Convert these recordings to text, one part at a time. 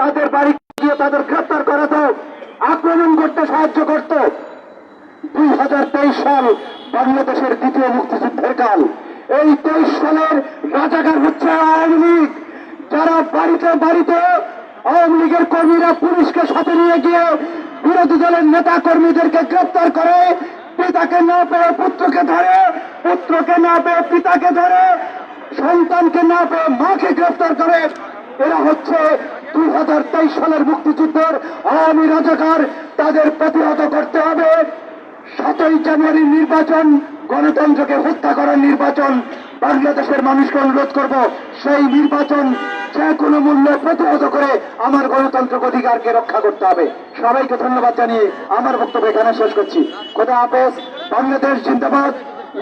তাদের বাড়ি গিয়ে তাদের গ্রেপ্তার করাতো আক্রমণ করতে সাহায্য করত। দুই হাজার তেইশ সাল বাংলাদেশের দ্বিতীয় মুক্তিযুদ্ধের কাল। এই তেইশ সালের রাজাকার হচ্ছে আওয়ামী লীগ। যারা বাড়িতে বাড়িতে আওয়ামী লীগের কর্মীরা পুলিশকে সাথে নিয়ে গিয়ে বিরোধী দলের নেতা কর্মীদেরকে গ্রেপ্তার করে, পিতাকে না পেয়ে পুত্রকে ধরে, পুত্রকে না পেয়ে পিতাকে ধরে, সন্তানকে না পেয়ে মাকে গ্রেফতার করে। এরা হচ্ছে দুই হাজার তেইশ সালের মুক্তিযুদ্ধের আওয়ামী রাজাকার তাদের প্রতিহত করতে হবে। সাতই জানুয়ারির নির্বাচন, গণতন্ত্রকে হত্যা করার নির্বাচন, বাংলাদেশের মানুষকে অনুরোধ করব, সেই নির্বাচন যে কোনো মূল্যে প্রতিহত করে আমার গণতান্ত্রিক অধিকারকে রক্ষা করতে হবে। সবাইকে ধন্যবাদ জানিয়ে আমার বক্তব্য এখানে শেষ করছি। খোদা হাফেজ, বাংলাদেশ জিন্দাবাদ,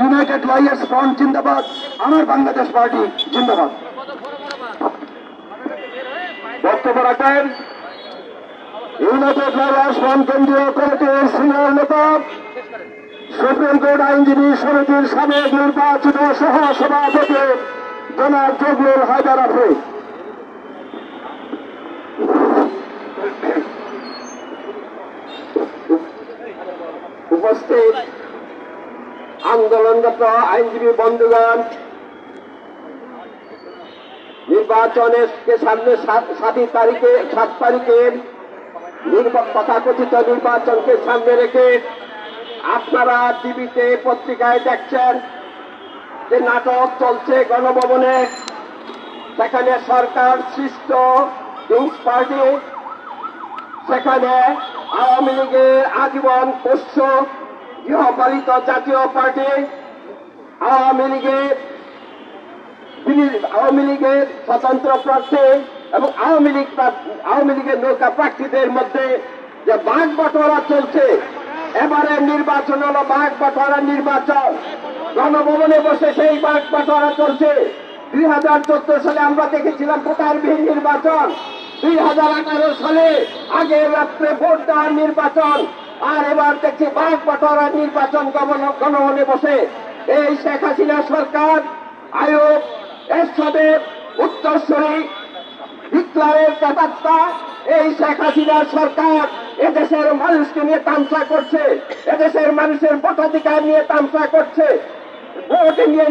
ইউনাইটেড লয়ার্স ফ্রন্ট জিন্দাবাদ, আমার বাংলাদেশ পার্টি জিন্দাবাদ। বক্তব্য রাখেন ইউনাইটেড লয়ার্স ফ্রন্ট কেন্দ্রীয় কমিটির সিনিয়র নেতা, সুপ্রিম কোর্ট আইনজীবী সমিতির সাবেক নির্বাচিত সহ সভাপতি জনাব জগলুল হায়দার আফ্রিদ উপস্থিত আন্দোলনরত আইনজীবী বন্ধুগণ নির্বাচনের সামনে সাত- সাতই তারিখে, সাত তারিখে নির্বা- তথাকথিত নির্বাচনকে সামনে রেখে আপনারা টিভিতে, পত্রিকায় দেখছেন যে নাটক চলছে গণভবনে। সেখানে সরকার সৃষ্ট কিংস পার্টি। সেখানে আওয়ামী লীগের আজীবন পোষ্য গৃহপালিত জাতীয় পার্টি। আওয়ামী লীগের আওয়ামী লীগের স্বতন্ত্র প্রার্থী এবং আওয়ামী লীগ আওয়ামী লীগের নৌকা প্রার্থীদের মধ্যে যে বাঘ বাটোয়ারা চলছে, এবারে নির্বাচন হলো বাঘ বাটোয়ারা নির্বাচন। গণভবনে বসে সেই বাঘ বাটোয়ারা চলছে। দুই হাজার চোদ্দ সালে আমরা দেখেছিলাম ভোটারবিহীন নির্বাচন। দুই হাজার আঠারো সালে আগের রাত্রে ভোট দেওয়ার নির্বাচন। আর এবার দেখছি বাঘ বাটোয়ারা নির্বাচন গণ- গণভবনে বসে। এই শেখ হাসিনা সরকার আয়োগ এরশাদের উত্তরস্বরী হিটলারের প্রেতাত্মা এই শেখ হাসিনার সরকার। এদেশের মানুষকে নিয়ে তামসা করছে। এদেশের মানুষের ভোটাধিকার নিয়ে তামসা করছে। ভোট নিয়ে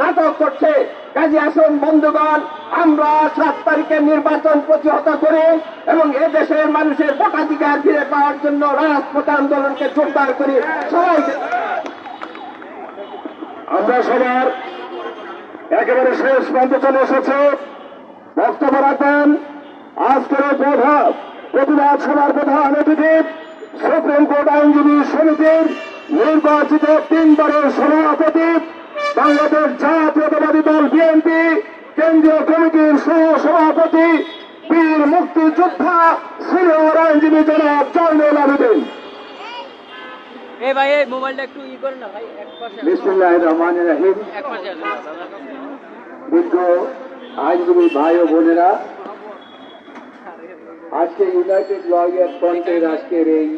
নাটক করছে। কাজী আসন বন্ধুগণ, আমরা সাত তারিখের নির্বাচন প্রতিহত করে এবং এদেশের মানুষের ভোটাধিকার ফিরে পাওয়ার জন্য রাজপথ আন্দোলনকে জোরদার করি সবাইকে আমরা সবার একেবারে শেষ প্রান্তে চলে এসেছে। বক্তব্য রাখবেন আজকের এই প্রধান প্রতিবাদ সভার প্রধান অতিথি সুপ্রিম কোর্ট আইনজীবী সমিতির নির্বাচিত তিনবারের সভাপতি বাংলাদেশ জাতীয়তাবাদী দল বিএনপি কেন্দ্রীয় কমিটির সহ সভাপতি বীর মুক্তিযোদ্ধা সিনিয়র আইনজীবী জনাব জয়নুল আবেদিন। এ ভাই এই মোবাইলটা একটু ই করে না ভাই এক পাশে আসো। বিসমুল্লাহ রহমান রাহিম। এক পাশে না, আইনজীবী ভাই ও বোনেরা আজকে ইউনাইটেড লয়ার ফ্রন্টের আজকের এই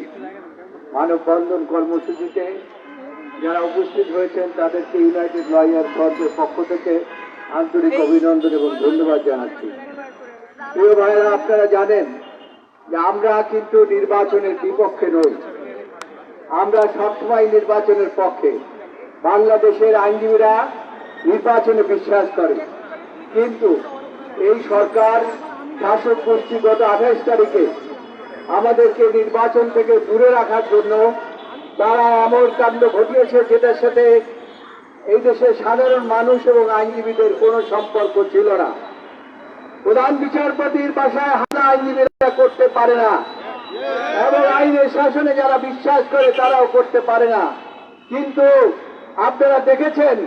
মানববন্ধন কর্মসূচিতে যারা উপস্থিত হয়েছেন তাদেরকে ইউনাইটেড লয়ার ফ্রন্টের পক্ষ থেকে আন্তরিক অভিনন্দন এবং ধন্যবাদ জানাচ্ছি। প্রিয় ভাইরা আপনারা জানেন যে আমরা কিন্তু নির্বাচনের বিপক্ষে নই। আমরা সবসময় নির্বাচনের পক্ষে। বাংলাদেশের আইনজীবীরা নির্বাচনে বিশ্বাস করে। কিন্তু এই সরকার শাসক গোষ্ঠী গত আঠাইশ তারিখে আমাদেরকে নির্বাচন থেকে দূরে রাখার জন্য তারা এমন কাণ্ড ঘটিয়েছে, যেটার সাথে এই দেশের সাধারণ মানুষ এবং আইনজীবীদের কোনো সম্পর্ক ছিল না। প্রধান বিচারপতির বাসায় হামলা আইনজীবীরা করতে পারে না। এবং আইনের শাসনে যারা বিশ্বাস করে তারাও করতে পারে না। কিন্তু আপনারা দেখেছেন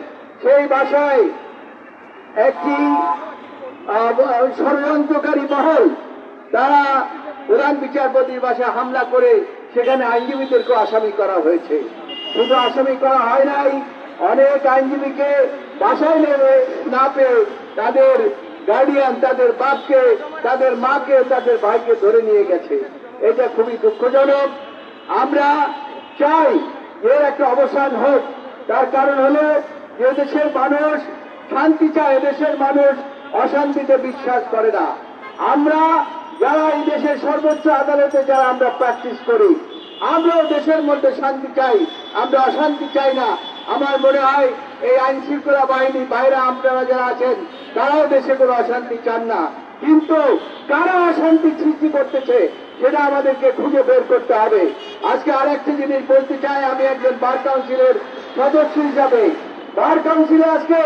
সেই বাসায় একটি ষড়যন্ত্রকারী মহল, তারা প্রধান বিচারপতির বাসায় হামলা করে সেখানে আইনজীবীদেরকে আসামি করা হয়েছে। শুধু আসামি করা হয় নাই, অনেক আইনজীবীকে বাসায় না পেয়ে তাদের গার্ডিয়ান তাদের বাপকে, তাদের মাকে, তাদের ভাইকে ধরে নিয়ে গেছে। এটা খুবই দুঃখজনক। আমরা চাই এর একটা অবসান হোক। তার কারণ হলো যে দেশের মানুষ শান্তি চায় দেশের মানুষ অশান্তিতে বিশ্বাস করে না। আমরা যারা এই দেশের সর্বোচ্চ আদালতে যারা আমরা প্র্যাকটিস করি, আমরাও দেশের মধ্যে শান্তি চাই। আমরা অশান্তি চাই না। আমার মনে হয় এই আইন শৃঙ্খলা বাহিনী বাইরে আপনারা যারা আছেন, তারাও দেশে কোনো অশান্তি চান না। কিন্তু কারা অশান্তি সৃষ্টি করতেছে, সেটা আমাদেরকে খুঁজে বের করতে হবে। আজকে আরেকটি জিনিস বলতে চাই, আমি একজন বার কাউন্সিলের সদস্য হিসাবে। বার কাউন্সিলে আজকে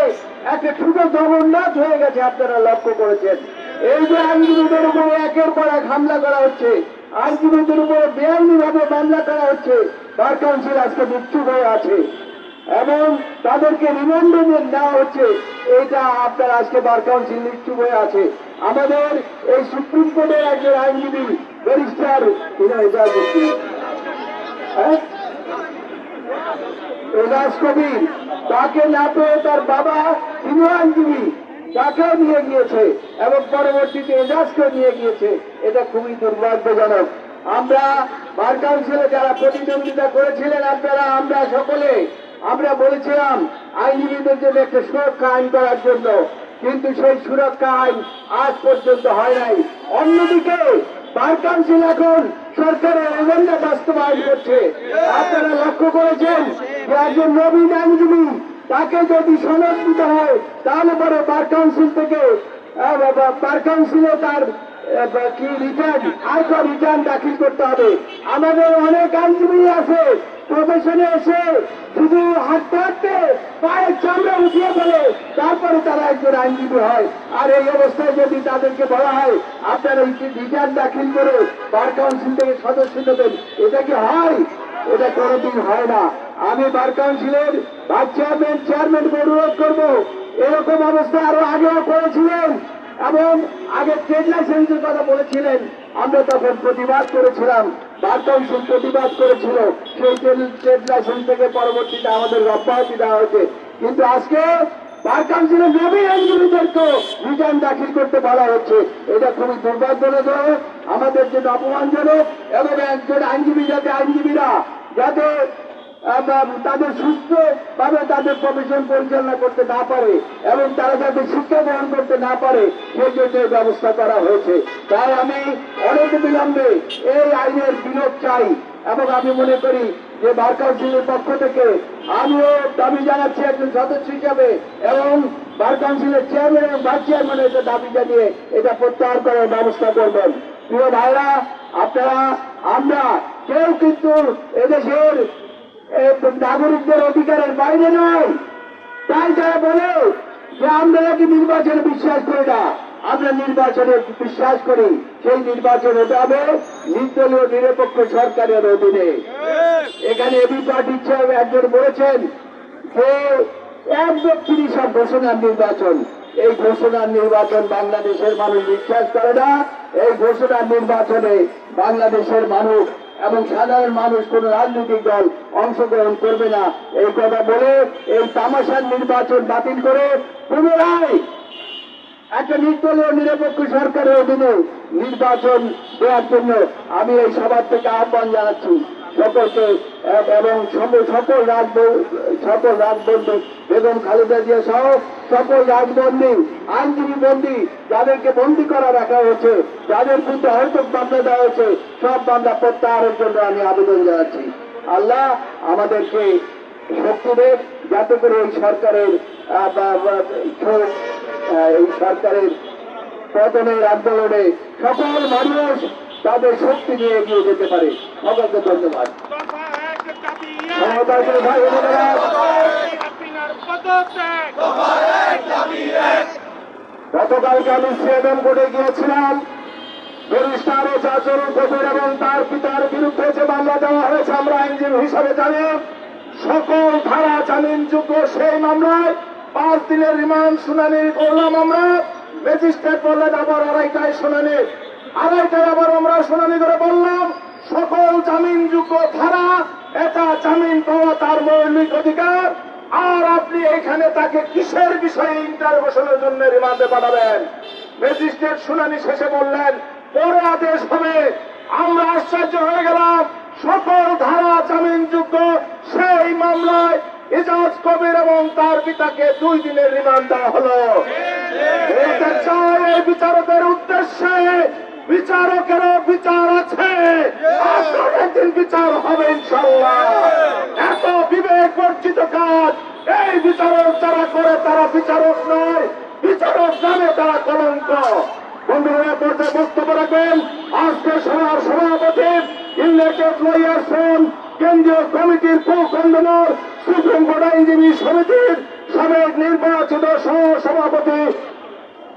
একটা ছোট জগন্নাথ হয়ে গেছে, আপনারা লক্ষ্য করেছেন। এই যে আইনজীবীদের উপরে একের পর এক হামলা করা হচ্ছে, আইনজীবীদের উপরে বেআইনি ভাবে মামলা করা হচ্ছে বার কাউন্সিল আজকে বিচ্ছুক হয়ে আছে। এবং তাদেরকে রিমান্ডে নেওয়া হচ্ছে, এটা আপনার আজকে বার কাউন্সিল নিশ্চুপ হয়ে আছে। আমাদের এই সুপ্রিম কোর্টের একজন আইনজীবী, ব্যারিস্টার হ্যাঁ? এজাজ কবির তাকে না পেয়ে তার বাবা তিনি আইনজীবী, তাকেও নিয়ে গিয়েছে এবং পরবর্তীতে এজাজকেও নিয়ে গিয়েছে। এটা খুবই দুর্ভাগ্যজনক। আমরা বার কাউন্সিলে যারা প্রতিদ্বন্দ্বিতা করেছিলেন আপনারা, আমরা সকলে, আমরা বলেছিলাম আইনজীবীদের জন্য একটা সুরক্ষা আইন করার জন্য। কিন্তু সেই সুরক্ষা আইন আজ পর্যন্ত হয় নাই। অন্যদিকে বার কাউন্সিল এখন সরকারের এজেন্ডা বাস্তবায়ন করছে। আপনারা লক্ষ্য করেছেন একজন নবীন আইনজীবী তাকে যদি সনদ দিতে হয়, তাহলে পরে বার কাউন্সিল থেকে বার কাউন্সিলে তার কি রিটার্ন আয়কর রিটার্ন দাখিল করতে হবে। আমাদের অনেক আইনজীবী আছে প্রফেশনে এসে শুধু হাঁটতে হাঁটতে পায়ের চামড়া উঠিয়ে ফেলে, তারপরে তারা একজন আইনজীবী হয়। আর এই অবস্থায় যদি তাদেরকে বলা হয়, আপনারা রিটার্ন দাখিল করে বার কাউন্সিল থেকে সদস্য দেবেন এটা কি হয়? এটা কোনোদিন হয় না। আমি বার কাউন্সিলের ভাইস চেয়ারম্যান চেয়ারম্যানকে অনুরোধ করব। এরকম অবস্থা আরও আগেও করেছিলেন এবং আগে ট্রেড লাইসেন্সের কথা বলেছিলেন। আমরা তখন প্রতিবাদ করেছিলাম বার কাউন্সিল প্রতিবাদ করেছিল। সেই ট্রেড লাইসেন্স থেকে পরবর্তীতে আমাদের অব্যাহতি দেওয়া হয়েছে। কিন্তু আজকে বার কাউন্সিলের নবীন আইনজীবীদেরকে রিটার্ন দাখিল করতে বলা হচ্ছে। এটা খুবই দুর্ভাগ্যজনক, আমাদের জন্য অপমানজনক এবং একজন আইনজীবী যাতে আইনজীবীরা যাতে তাদের সুস্থ ভাবে তাদের প্রফেশন পরিচালনা করতে না পারে এবং তারা যাতে শিক্ষা গ্রহণ করতে না পারে, সেই জন্য ব্যবস্থা করা হয়েছে। তাই আমি অনেক বিলম্বে এই আইনের বিলোপ চাই এবং আমি মনে করি যে বার কাউন্সিলের পক্ষ থেকে আমিও দাবি জানাচ্ছি একজন সদস্য হিসাবে এবং বার কাউন্সিলের চেয়ারম্যান এবং ভাইস চেয়ারম্যান এটা দাবি জানিয়ে এটা প্রত্যাহার করার ব্যবস্থা করবেন। প্রিয় ভাইরা, আপনারা, আমরা কেউ কিন্তু এদেশের নাগরিকদের অধিকারের বাইরে নয়। তাই যারা বলে যে আমরা নাকি নির্বাচনে বিশ্বাস করি না, আমরা নির্বাচনে বিশ্বাস করি। সেই নির্বাচন হতে হবে নির্দলীয় নিরপেক্ষ সরকারের অধীনে। এখানে এবি পার্টির চেয়ে একজন বলেছেন যে এক ব্যক্তিরই সব ঘোষণার নির্বাচন। এই ঘোষণার নির্বাচন বাংলাদেশের মানুষ বিশ্বাস করে না। এই ঘোষণার নির্বাচনে বাংলাদেশের মানুষ এবং সাধারণ মানুষ কোন রাজনৈতিক দল অংশগ্রহণ করবে না। এই কথা বলে এই তামাশার নির্বাচন বাতিল করে পুনরায় একটা নির্দলীয় নিরপেক্ষ সরকারের অধীনে নির্বাচন দেওয়ার জন্য আমি এই সবার থেকে আহ্বান জানাচ্ছি। সকলকে এবং সকল সকল রাজবন্দী বেগম খালেদা জিয়া সহ সকল রাজবন্দী আইনজীবী বন্দী, যাদেরকে বন্দী করা রাখা হয়েছে, যাদের বিরুদ্ধে হয়তো মামলা দেওয়া হয়েছে, সব মামলা প্রত্যাহারের জন্য আমি আবেদন জানাচ্ছি। আল্লাহ আমাদেরকে শক্তি দেব যাতে করে এই সরকারের এই সরকারের পতনের আন্দোলনে সকল মানুষ তাদের শক্তি নিয়ে এগিয়ে যেতে পারে। সকলকে ধন্যবাদ দফা এক দাবি এক। ক্ষমতাকে ভাই গতকালকে গিয়েছিলাম। ব্যারিস্টার ও চাচরুল কবির এবং তার পিতার বিরুদ্ধে যে মামলা আমরা আইনজীবী হিসাবে জানি, সকল ধারা জামিনযোগ্য সেই মামলায় পাঁচ দিনের রিমান্ড শুনানি করলাম আমরা। ম্যাজিস্ট্রেট বললেন, আবার আড়াইটায় শুনানি। আড়াইটায় আবার আমরা শুনানি করে বললাম, সকল জামিনযোগ্য ধারা এটা জামিন পাওয়া তার মৌলিক অধিকার। আর আপনি এখানে তাকে কিসের বিষয়ে ইন্টারভেশনের জন্য রিমান্ডে পাঠাবেন? ম্যাজিস্ট্রেট শুনানি শেষে বললেন পরে আদেশ হবে। আমরা আশ্চর্য হয়ে গেলাম। সকল ধারা জামিনযোগ্য সেই মামলায় ইজাজ কবির এবং তার পিতাকে দুই দিনের রিমান্ড দেওয়া হলো। চাই এই বিচারকের উদ্দেশ্যে। বিচারকেরও বিচার আছে। একদিন বিচার হবে ইনশাল্লাহ এত বিবেক বর্জিত কাজ এই বিচারক যারা করে তারা বিচারক নয় বিচারক নামে তারা কলঙ্ক। বন্ধুরা পর্যায়ে বক্তব্য রাখবেন আজকে সভার সভাপতি ইলেক্টেড লয়ার ফোন কেন্দ্রীয় কমিটির কো কনভেনর সুপ্রিম কোর্ট আইনজীবী সমিতির সাবেক নির্বাচিত সহ সভাপতি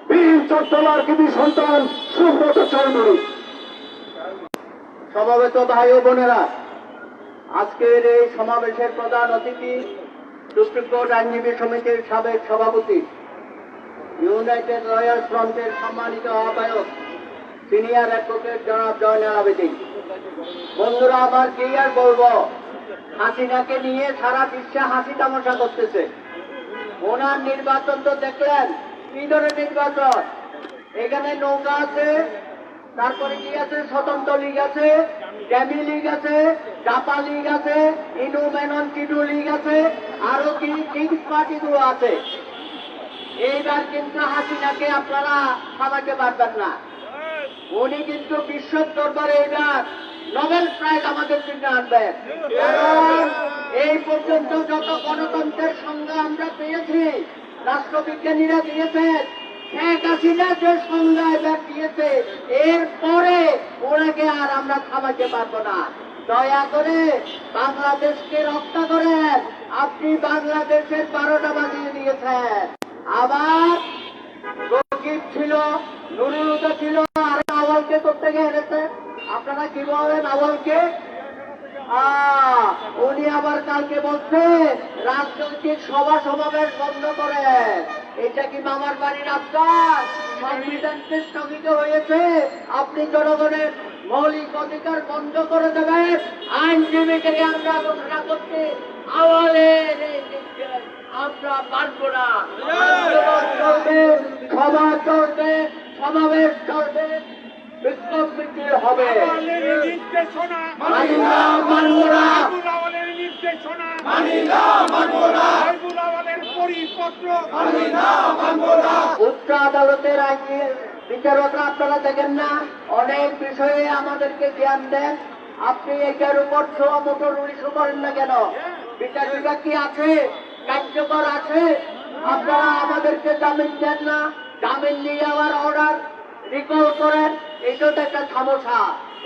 বীর চট্টলার কৃতি সন্তান সুব্রত চৌধুরী। সমবেত ভাই ও বোনেরা, আজকের এই সমাবেশের প্রধান অতিথি সুপ্রিম কোর্ট আইনজীবী সমিতির সাবেক সভাপতি, ইউনাইটেড লয়ার ফ্রন্টের সম্মানিত আহ্বায়ক, সিনিয়র অ্যাডভোকেট জনাব জয়নাল আবেদিন। বন্ধুরা, আমার কি আর বলব? হাসিনাকে নিয়ে সারা বিশ্বে হাসি তামাশা করতেছে। ওনার নির্বাচন তো দেখলেন কি ধরনের নির্বাচন। এখানে নৌকা আছে, তারপরে কি আছে? স্বতন্ত্র লীগ আছে ড্যামি লীগ আছে, জাপা লীগ আছে ইনু মেনন কিডু লীগ আছে, আরও কি কিংস পার্টি গুলো আছে। এইবার কিন্তু হাসিনাকে আপনারা থামাতে পারবেন না। উনি কিন্তু বিশ্ব দরবারে এইবার নোবেল প্রাইজ আমাদের জন্য আনবেন। কারণ এই পর্যন্ত যত গণতন্ত্রের সংজ্ঞা আমরা পেয়েছি রাষ্ট্রবিজ্ঞানীরা দিয়েছেন শেখ হাসিনা যে সংজ্ঞা এবার দিয়েছে এরপরে ওনাকে আর আমরা থামাতে পারব না। দয়া করে বাংলাদেশকে রক্ষা করেন আপনি বাংলাদেশের বারোটা বাজিয়ে দিয়েছেন। আবার রকিব ছিল নুরুল হুদা ছিল আর আওয়ালকে করতে গেছে আপনারা কি বলেন আওয়ালকে আহ, উনি আবার কালকে বলছে রাজনৈতিক সভা সমাবেশ বন্ধ করেন এটা কি মামার বাড়ির আপনার সংবিধানকে স্থগিত হয়েছে। আপনি জনগণের মৌলিক অধিকার বন্ধ করে দেবেন। আইনজীবীকে আমরা ঘোষণা করছি আওয়ালের আমরা মানব না। আন্দোলন চলবে সভা চলবে সমাবেশ চলবে বিক্ষোভ মিছিল হবে। নির্দেশনা মানি না মানব না বাইবুল পরিপত্র। মানি না মানব না উচ্চ আদালতের আইনি বিচারকরা আপনারা দেখেন না অনেক বিষয়ে আমাদেরকে জ্ঞান দেন। আপনি এটার উপর ছোয়া মতো উনিশও করেন না কেন? বিচার বিভাগ কি আছে? কার্যকর আছে? আপনারা আমাদেরকে জামিন দেন না? জামিন নিয়ে আবার অর্ডার রিকল করেন। এটা তো একটা সমস্যা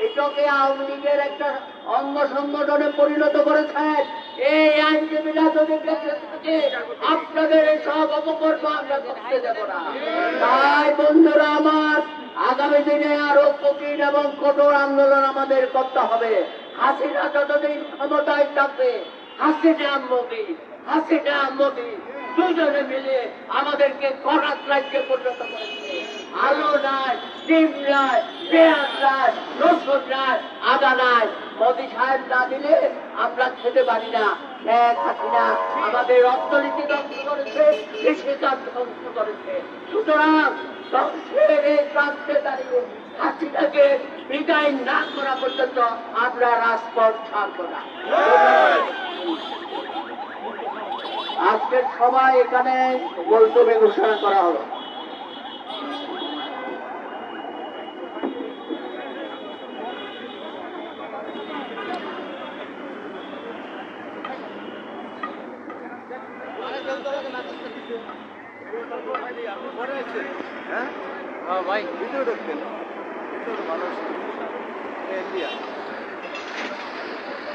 এটাকে আওয়ামী লীগের একটা অঙ্গ সংগঠনে পরিণত করেছেন। এই যদি বেঁচে আপনাদের সব অপকর্ম আমরা করতে দেব না। তাই বন্ধুরা আমার, আগামী দিনে আরও কঠিন এবং কঠোর আন্দোলন আমাদের করতে হবে। হাসিনা যতদিন ক্ষমতায় থাকবে, হাসিনা মোদী হাসিনা মোদী দুজনে মিলে আমাদেরকে করাত রাজ্যে পরিণত করেছে। আলো নাই, ডিম নাই, পেঁয়াজ নাই, রসুন নাই, আদা নাই। মোদী সাহেব না দিলে আমরা খেতে পারি না আমাদের অর্থনীতি ধ্বংস করেছে, কৃষিকাজ ধ্বংস করেছে। সুতরাং ধ্বংসের এই প্রান্তে দাঁড়িয়ে হাসিনাকে বিদায় না করা পর্যন্ত আমরা রাজপথ ছাড়বো না। আজকের সবাই এখানে বলতবে ঘোষণা করা হলো।